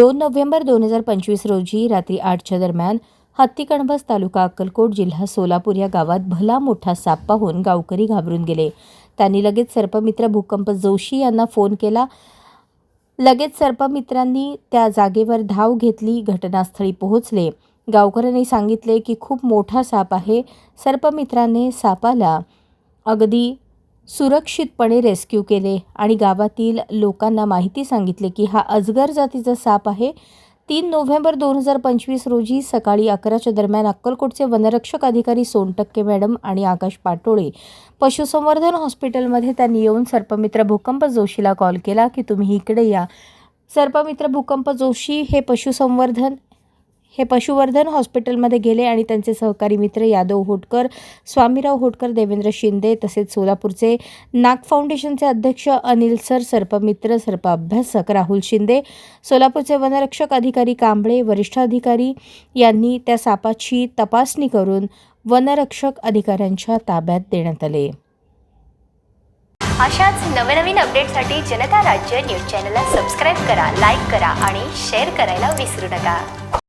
दोन नोव्हेंबर दोन हजार पंचवीस रोजी रात्री आठच्या दरम्यान हत्तीकणबस तालुका अक्कलकोट जिल्हा सोलापूर या गावात भला मोठा साप पाहून गावकरी घाबरून गेले. त्यांनी लगेच सर्पमित्र भूकंप जोशी यांना फोन केला. लगेच सर्पमित्रांनी त्या जागेवर धाव घेतली घटनास्थळी पोहोचले. गावकऱ्यांनी सांगितले की खूप मोठा साप आहे. सर्पमित्राने सापाला अगदी सुरक्षितपणे रेस्क्यू केले आणि गावातील लोकांना माहिती सांगितले की हा अजगर जातीचा साप आहे. तीन नोव्हेंबर दोन हजार पंचवीस रोजी सकाळी अकराच्या दरम्यान अक्कलकोटचे वनरक्षक अधिकारी सोनटक्के मॅडम आणि आकाश पाटोळे पशुसंवर्धन हॉस्पिटलमध्ये त्यांनी येऊन सर्पमित्र भूकंप जोशीला कॉल केला की तुम्ही इकडे या. सर्पमित्र भूकंप जोशी हे पशुसंवर्धन हे पशुवर्धन हॉस्पिटलमध्ये गेले आणि त्यांचे सहकारी मित्र यादव होटकर स्वामीराव होटकर देवेंद्र शिंदे तसेच सोलापूरचे नाग फाउंडेशनचे अध्यक्ष अनिल सर सर्पमित्र सर्प अभ्यासक राहुल शिंदे सोलापूरचे वनरक्षक अधिकारी कांबळे वरिष्ठ अधिकारी यांनी त्या सापाची तपासणी करून वनरक्षक अधिकाऱ्यांच्या ताब्यात देण्यात आले. अशाच नवनवीन अपडेटसाठी जनता राज्य न्यूज चॅनलला सबस्क्राईब करा लाईक करा आणि शेअर करायला विसरू नका.